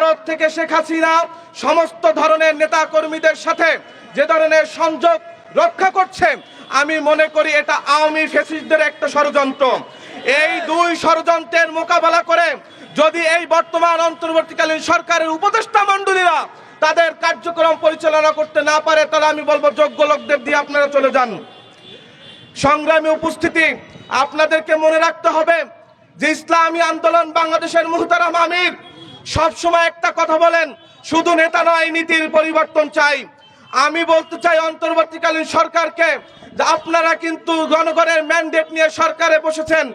ভারত থেকে শেখ হাসিনা সমস্ত ধরনের নেতা কর্মীদের সাথে যে ধরনের সংযোগ রক্ষা করছে, আমি মনে করি এটা আওয়ামী ফেসিস্টদের একটা ষড়যন্ত্র। এই দুই ষড়যন্ত্রের মোকাবেলা করে যদি এই বর্তমান অন্তর্বর্তীকালীন সরকারের উপদেষ্টা মণ্ডলীরা তাদের কার্যক্রম পরিচালনা করতে না পারে, তাহলে আমি বলব যোগ্য লোকদের দিয়ে আপনারা চলে যান। সংগ্রামী উপস্থিতি, আপনাদেরকে মনে রাখতে হবে যে ইসলামী আন্দোলন বাংলাদেশের মুহতারাম আমির সবসময় একটা কথা বলেন, শুধু নেতা নয়, নীতির পরিবর্তন চাই। আমি বলতে চাই অন্তর্বর্তীকালীন সরকারকে আপনারা কিন্তু জনগণের ম্যান্ডেট নিয়ে সরকারে বসেছেন।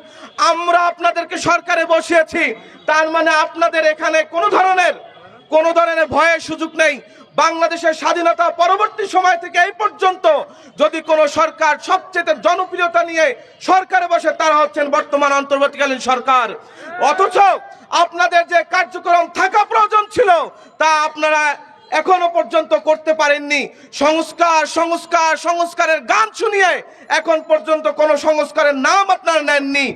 আমরা আপনাদেরকে সরকারে বসিয়েছি। তার মানে আপনাদের এখানে কোনো ধরনের কোনো ধরনের ভয়ের সুযোগ নেই। বাংলাদেশের স্বাধীনতা পরবর্তী সময় থেকে এই পর্যন্ত যদি কোনো সরকার সবচেয়ে জনপ্রিয়তা নিয়ে সরকারে বসে, তারা হচ্ছেন বর্তমান অন্তর্বর্তীকালীন সরকার। অথচ আপনাদের যে কার্যক্রম থাকা প্রয়োজন ছিল, তা আপনারা এখনও পর্যন্ত করতে পারেননি। সংস্কার সংস্কার, সংস্কারের গান শুনিয়ে এখন পর্যন্ত কোনো সংস্কারের নাম আপনারা নেননি।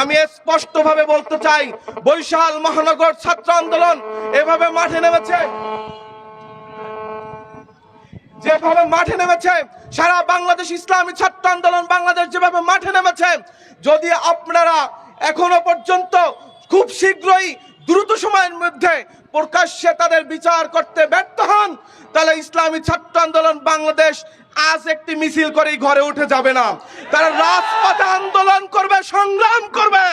আমি স্পষ্টভাবে বলতে চাই, বৈশাল মহানগর ছাত্র আন্দোলন এভাবে মাঠে নেমেছে। যেভাবে মাঠে নেমেছে, সারা বাংলাদেশ ইসলামী ছাত্র আন্দোলন বাংলাদেশ যেভাবে মাঠে নেমেছে, যদি আপনারা এখনও পর্যন্ত খুব শীঘ্রই, দ্রুত সময়ের মধ্যে প্রকাশ্যে তাদের বিচার করতে ব্যর্থ হন, তাহলে ইসলামী ছাত্র আন্দোলন বাংলাদেশ আজ একটি মিছিল করেই ঘরে উঠে যাবে না। তারা রাজপথে আন্দোলন করবে, সংগ্রাম করবে।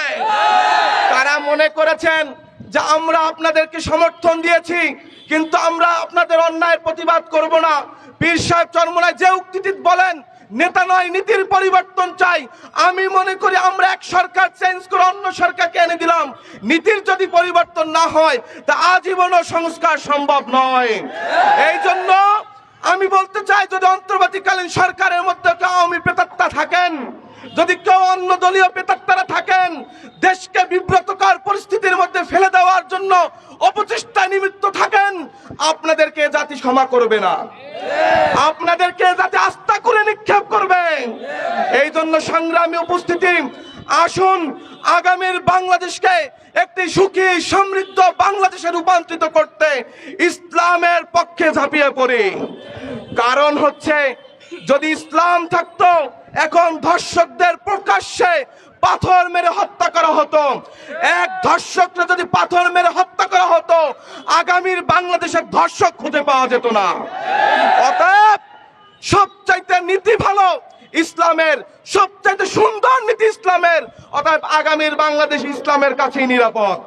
তারা মনে করেছেন যে আমরা আপনাদেরকে সমর্থন দিয়েছি, কিন্তু আমরা আপনাদের অন্যায়ের প্রতিবাদ করব না। পীর সাহেব চরমোনায় যে উক্তিটি বলেন নেতা নয় নীতির পরিবর্তন চাই। আমি মনে করি আমরা এক সরকার চেঞ্জ করে অন্য সরকারকে এনে দিলাম। নীতির যদি পরিবর্তন না হয় তা আজীবনও সংস্কার সম্ভব নয়। এই জন্য বলতে যদি অন্তর্বর্তীকালীন সরকারের মধ্যে আওয়ামী প্রেতাত্মা থাকেন, যদি কেউ অন্য দলীয় প্রেতাত্মারা থাকেন, দেশকে বিব্রতকর পরিস্থিতির মধ্যে ফেলে দেওয়ার জন্য অপচেষ্টা নিমিত্ত থাকেন, আপনাদেরকে জাতি ক্ষমা করবে না। আপনাদেরকে জাতি আস্থা করে নিক্ষেপ করবে। এই জন্য সংগ্রামী উপস্থিতি, আসুন আগামীর বাংলাদেশকে একটি সুখী, সমৃদ্ধ বাংলাদেশে রূপান্তরিত করতে ইসলামের পক্ষে ঝাঁপিয়ে পড়ি। কারণ হচ্ছে, যদি ইসলাম থাকতো, এখন ধর্ষকদের প্রকাশ্যে পাথর মেরে হত্যা করা হতো। এক ধর্ষকরা যদি পাথর মেরে হত্যা করা হতো, আগামীর বাংলাদেশের ধর্ষক খুঁজে পাওয়া যেত না। অতএব, সবচাইতে নীতি ভালো ইসলামের, সবচাইতে সুন্দর নীতি ইসলামের। অতএব, আগামীর বাংলাদেশ ইসলামের কাছেই নিরাপদ।